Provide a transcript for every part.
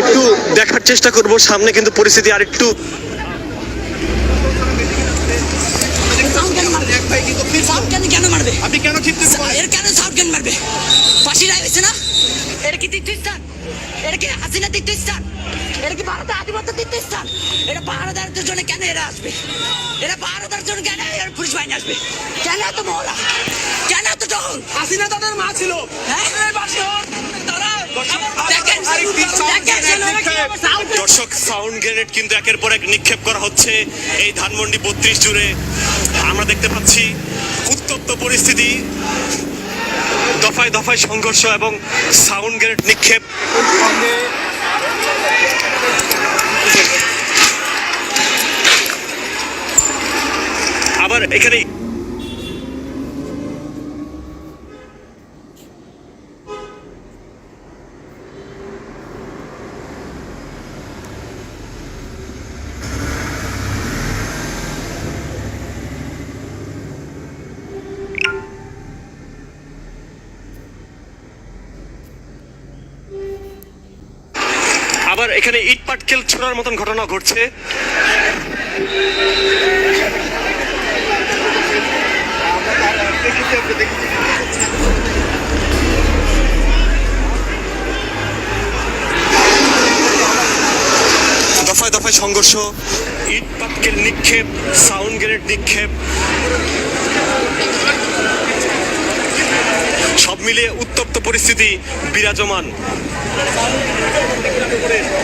একটু দেখার চেষ্টা করব সামনে কিন্তু পরিস্থিতি আর একটু কেন মারবে কেন কেন মারবে আপনি কেন চিন্তিত এর কেন সাউন্ড কেন মারবে? ফাঁসি না? এটা কি তীর্থস্থান এটা কি হাসিনা তীর্থস্থান এটা কি ভারতের আধিপত্য তীর্থস্থান এটা পাহাড়দারদের জন্য কেন এরা আসবে? পাহাড়দার জন্য কেন এর পুলিশ বাহিনী আসবে? কেন এত মহলা কেন এত টহল হাসিনা তাদের মা ছিল। হ্যাঁ? দর্শক সাউন্ড গ্রেনেড কিন্তু একের পর এক নিক্ষেপ করা হচ্ছে এই ধানমন্ডি বত্রিশ জুড়ে। আমরা দেখতে পাচ্ছি উত্তপ্ত পরিস্থিতি দফায় দফায় সংঘর্ষ এবং সাউন্ড গ্রেনেড নিক্ষেপ। আবার এখানে আবার এখানে পাটকেল ছোড়ার মতন ঘটনা ঘটছে। দফায় দফায় সংঘর্ষ, ইট পাটকেল নিক্ষেপ, সাউন্ড গ্রেনেড নিক্ষেপ। সব মিলিয়ে উত্তপ্ত পরিস্থিতি বিরাজমান।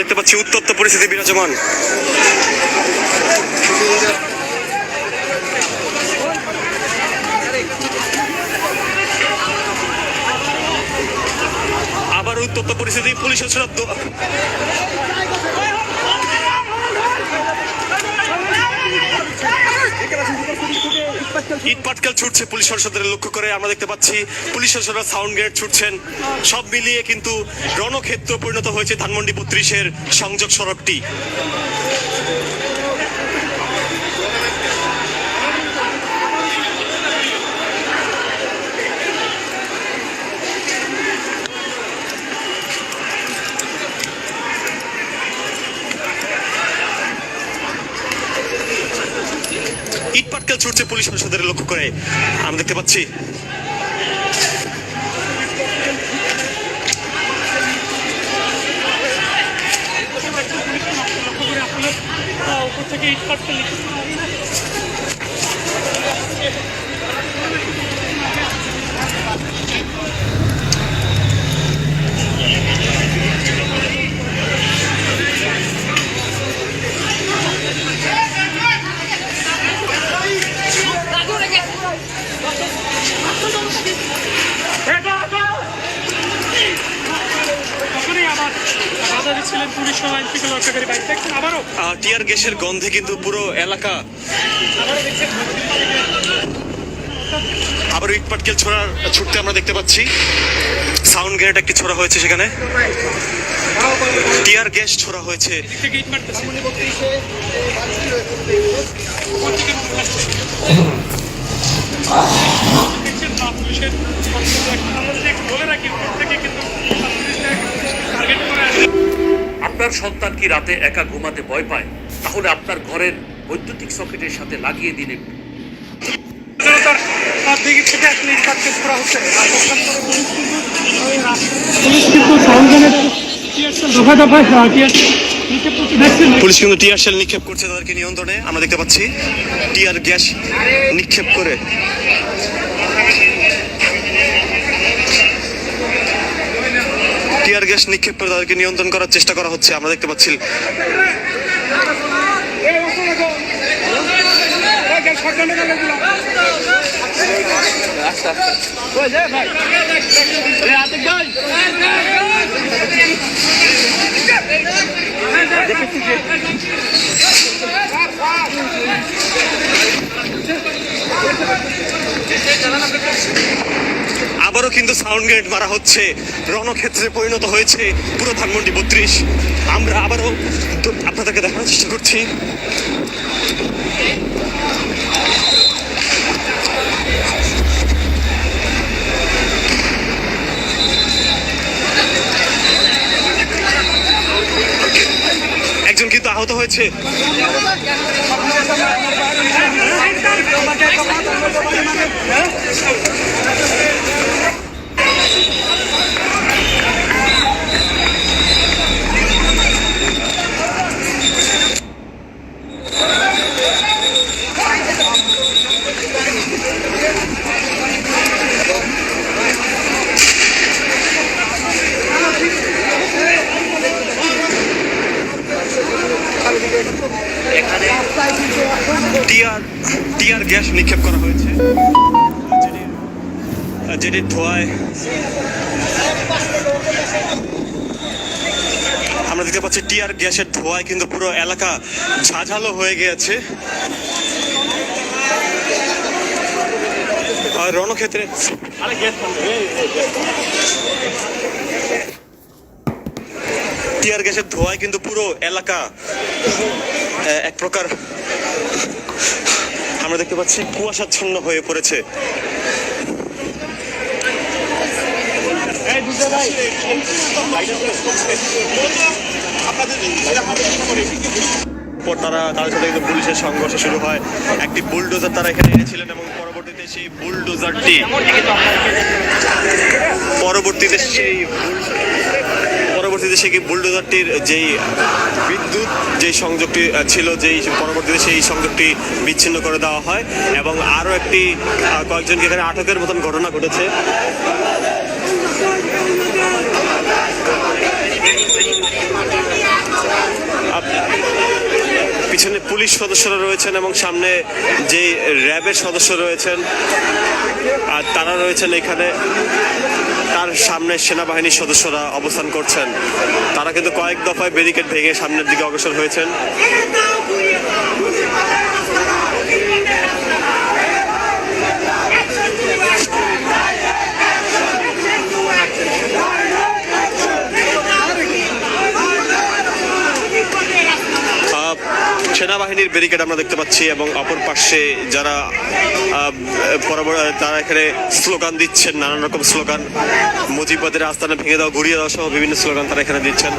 দেখতে পাচ্ছি উত্তপ্ত পরিস্থিতি বিরাজমান। আবার উত্তপ্ত পরিস্থিতি পুলিশ সদস্যরা ইট পাটকেল ছুটছে পুলিশ সদস্যদের লক্ষ্য করে। আমরা দেখতে পাচ্ছি পুলিশ সদস্যরা সাউন্ড গেট ছুটছেন। সব মিলিয়ে কিন্তু রণক্ষেত্র পরিণত হয়েছে ধানমন্ডি বত্রিশের সংযোগ সড়কটি। পাটকেল ছুটছে পুলিশ সদস্যদের লক্ষ্য করে। আমরা দেখতে পাচ্ছি। থেকে ইট গ্যাসের গন্ধে কিন্তু পুরো এলাকা আবার ইট পাটকেল ছোড়ার ছুটতে আমরা দেখতে পাচ্ছি। সাউন্ড গ্রেনেড একটি ছোড়া হয়েছে সেখানে। টিয়ার গ্যাস ছোড়া হয়েছে। আপনার সন্তান কি রাতে একা ঘুমাতে ভয় পায়? তাহলে আপনার ঘরের বৈদ্যুতিক সকেটের সাথে লাগিয়ে দিন একটু। পুলিশ কিন্তু টিয়ার শেল নিক্ষেপ করছে তাদেরকে নিয়ন্ত্রণে। আমরা দেখতে পাচ্ছি টিয়ার গ্যাস নিক্ষেপ করে। টিয়ার গ্যাস নিক্ষেপ করে তাদেরকে নিয়ন্ত্রণ করার চেষ্টা করা হচ্ছে। আমরা দেখতে পাচ্ছি এই আবারও কিন্তু সাউন্ড গ্রেড মারা হচ্ছে। রণক্ষেত্রে পরিণত হয়েছে পুরো ধানমন্ডি বত্রিশ। আমরা আবারও আপনাদেরকে দেখানোর চেষ্টা করছি। একজন কিন্তু আহত হয়েছে। টিয়ার টিয়ার গ্যাস নিক্ষেপ করা হয়েছে। যেটির- ধোঁয়ায়। আমরা দেখতে পাচ্ছি টিয়ার গ্যাসের ধোঁয়ায় কিন্তু পুরো এলাকা ঝাঝালো হয়ে গিয়েছে। আর রণক্ষেত্রে টিয়ার গ্যাসের ধোঁয়ায় কিন্তু পুরো এলাকা এক প্রকার আমরা দেখতে পাচ্ছি কুয়াশাচ্ছন্ন হয়ে পড়েছে। পর তারা তাদের সাথে কিন্তু পুলিশের সংঘর্ষ শুরু হয়। একটি বুলডোজার তারা এখানে এনেছিলেন এবং পরবর্তীতে সেই বুলডোজারটি পরবর্তীতে সেই পরবর্তীতে সেই বুলডোজারটির যেই বিদ্যুৎ, যেই সংযোগটি ছিল, যেই পরবর্তীতে সেই সংযোগটি বিচ্ছিন্ন করে দেওয়া হয় এবং আরও একটি কয়েকজনকে এখানে আটকের মতন ঘটনা ঘটেছে। পিছনে পুলিশ সদস্যরা রয়েছেন এবং সামনে যে র্যাবের সদস্য রয়েছেন, আর তারা রয়েছেন এখানে। তার সামনে সেনাবাহিনীর সদস্যরা অবস্থান করছেন। তারা কিন্তু কয়েক দফায় ব্যারিকেড ভেঙে সামনের দিকে অগ্রসর হয়েছেন। সেনাবাহিনীর ব্যারিকেড আমরা দেখতে পাচ্ছি এবং অপর পাশে যারা তারা এখানে স্লোগান দিচ্ছেন, নানান রকম স্লোগান। মুজিবাদের আস্তানা ভেঙে দাও ঘুরিয়ে দেওয়া সহ বিভিন্ন স্লোগান তারা এখানে দিচ্ছেন।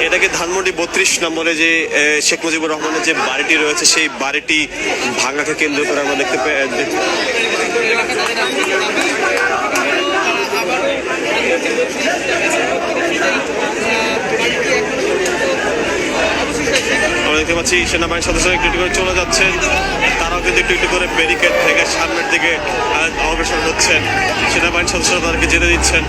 এটাকে ধানমন্ডি বত্রিশ নম্বরে যে শেখ মুজিবুর রহমানের যে বাড়িটি রয়েছে, সেই বাড়িটি ভাঙাকে কেন্দ্র করে আমরা দেখতে পে- দেখ- আমরা দেখতে পাচ্ছি সেনাবাহিনীর সদস্যরা একটু করে চলে যাচ্ছেন। তারাও কিন্তু একটু একটু করে ব্যারিকেড থেকে সামনের দিকে অগ্রসর হচ্ছেন। সেনাবাহিনীর সদস্যরা তাদেরকে যেতে দিচ্ছেন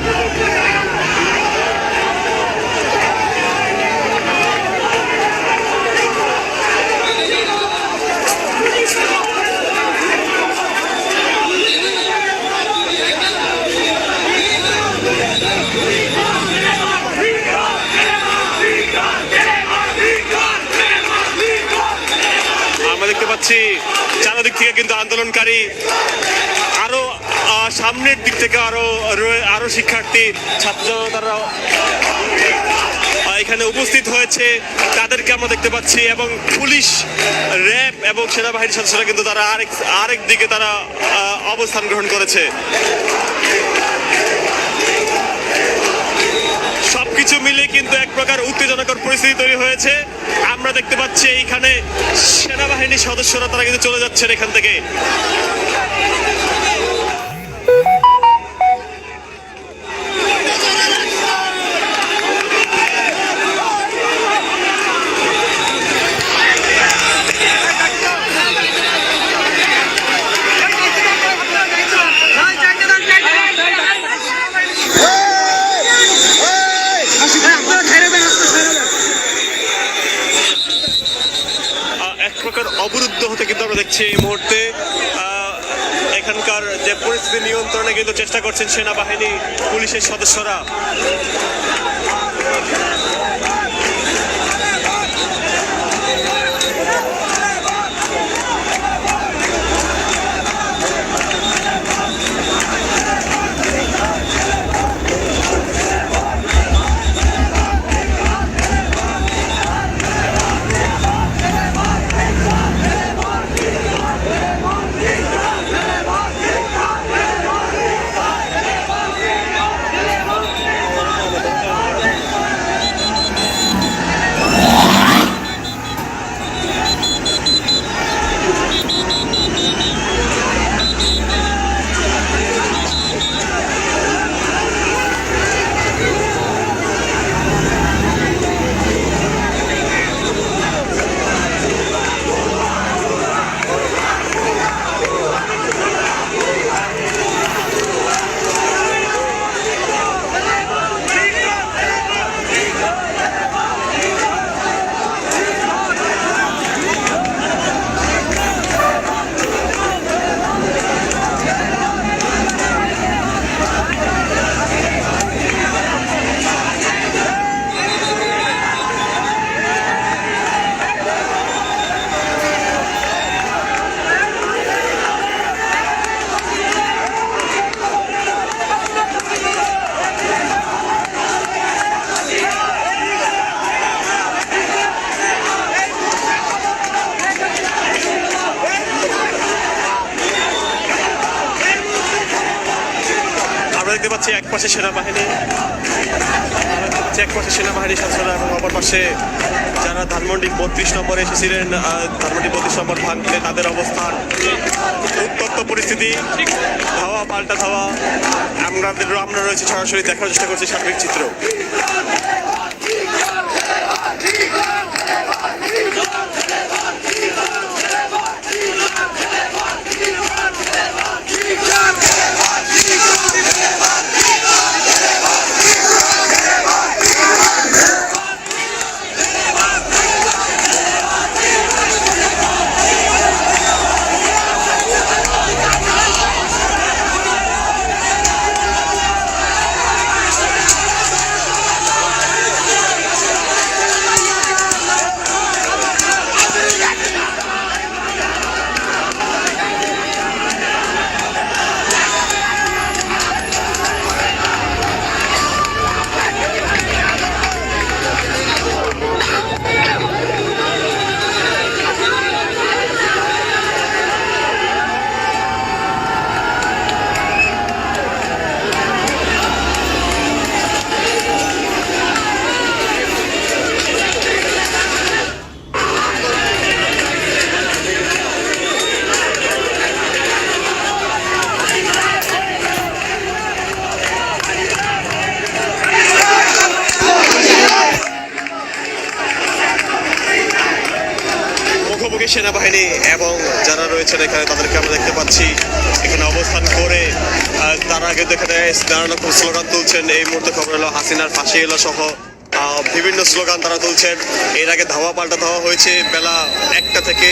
আমরা দেখতে পাচ্ছি চারদিক থেকে কিন্তু আন্দোলনকারী আরও আহ, সামনের দিক থেকে আরও আরও শিক্ষার্থী ছাত্র তারা এখানে উপস্থিত হয়েছে। তাদেরকে আমরা দেখতে পাচ্ছি এবং পুলিশ, র্যাব এবং সেনাবাহিনীর সদস্যরা কিন্তু তারা আরেক আরেক দিকে তারা অবস্থান গ্রহণ করেছে। সবকিছু মিলে কিন্তু এক প্রকার উত্তেজনাকর পরিস্থিতি তৈরি হয়েছে। আমরা দেখতে পাচ্ছি এইখানে সেনাবাহিনীর সদস্যরা তারা কিন্তু চলে যাচ্ছেন এখান থেকে। এখানকার যে পরিস্থিতি নিয়ন্ত্রণে কিন্তু চেষ্টা করছেন সেনাবাহিনী পুলিশের সদস্যরা। পাচ্ছি এক পাশে সেনাবাহিনী আমরা এক পাশে সেনাবাহিনী সদস্যরা এবং অপর পাশে যারা ধানমন্ডি বত্রিশ নম্বরে এসেছিলেন ধানমন্ডি বত্রিশ নম্বর ভাঙতে তাদের অবস্থান। উত্তপ্ত পরিস্থিতি, ধাওয়া, পাল্টা ধাওয়া। আমাদের আমরা রয়েছে সরাসরি দেখার চেষ্টা করছি সার্বিক চিত্র। তারা কিন্তু এখানে নানা রকম স্লোগান তুলছেন। এই মুহূর্তে খবর হলো হাসিনার ফাঁসি এলো সহ বিভিন্ন স্লোগান তারা তুলছেন। এর আগে ধাওয়া পাল্টা ধাওয়া হয়েছে বেলা একটা থেকে।